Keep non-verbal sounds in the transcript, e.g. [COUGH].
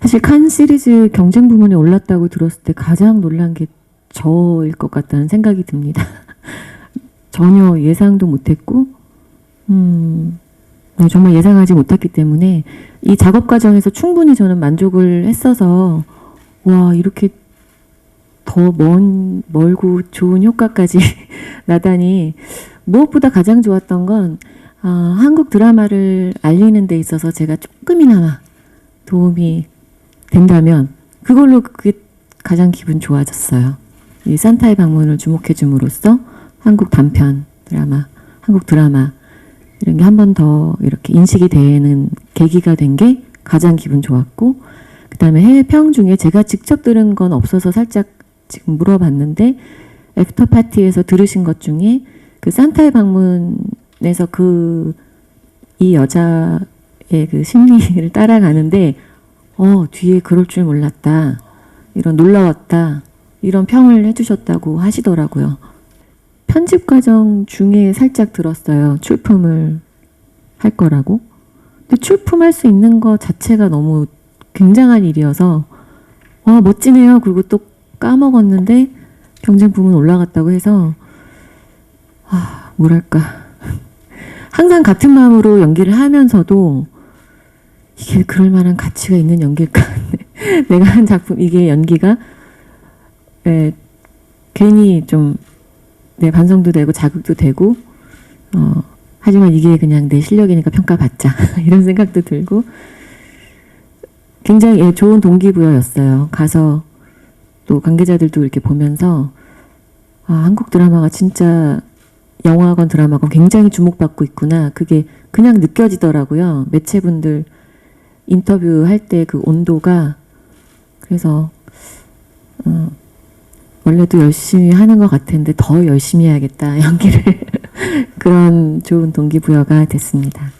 사실 칸 시리즈 경쟁 부문에 올랐다고 들었을 때 가장 놀란 게 저일 것 같다는 생각이 듭니다. [LAUGHS] 전혀 예상도 못했고, 음, 네, 정말 예상하지 못했기 때문에 이 작업 과정에서 충분히 저는 만족을 했어서 와 이렇게 더 먼 멀고 좋은 효과까지 [LAUGHS] 나다니 무엇보다 가장 좋았던 건 아, 한국 드라마를 알리는 데 있어서 제가 조금이나마 도움이 된다면 그걸로 그게 가장 기분 좋아졌어요. 이 산타의 방문을 주목해 줌으로써 한국 단편 드라마, 한국 드라마 이런 게 한 번 더 이렇게 인식이 되는 계기가 된 게 가장 기분 좋았고 그 다음에 해외 평 중에 제가 직접 들은 건 없어서 살짝 지금 물어봤는데 애프터 파티에서 들으신 것 중에 그 산타의 방문에서 그 이 여자 의그 심리를 따라가는데 어 뒤에 그럴 줄 몰랐다 이런 놀라웠다 이런 평을 해주셨다고 하시더라고요. 편집 과정 중에 살짝 들었어요. 출품을 할 거라고. 근데 출품할 수 있는 것 자체가 너무 굉장한 일이어서 와 멋지네요. 그리고 또 까먹었는데 경쟁 부문 올라갔다고 해서 아 뭐랄까 항상 같은 마음으로 연기를 하면서도 이게 그럴 만한 가치가 있는 연기일까? [LAUGHS] 내가 한 작품 이게 연기가 에, 괜히 좀 내 반성도 되고 자극도 되고 어, 하지만 이게 그냥 내 실력이니까 평가받자 [LAUGHS] 이런 생각도 들고 굉장히 예, 좋은 동기부여였어요. 가서 또 관계자들도 이렇게 보면서 아, 한국 드라마가 진짜 영화건 드라마건 굉장히 주목받고 있구나. 그게 그냥 느껴지더라고요. 매체분들 인터뷰 할 때 그 온도가 그래서 어, 원래도 열심히 하는 것 같은데 더 열심히 해야겠다 [LAUGHS] 연기를 그런 좋은 동기부여가 됐습니다.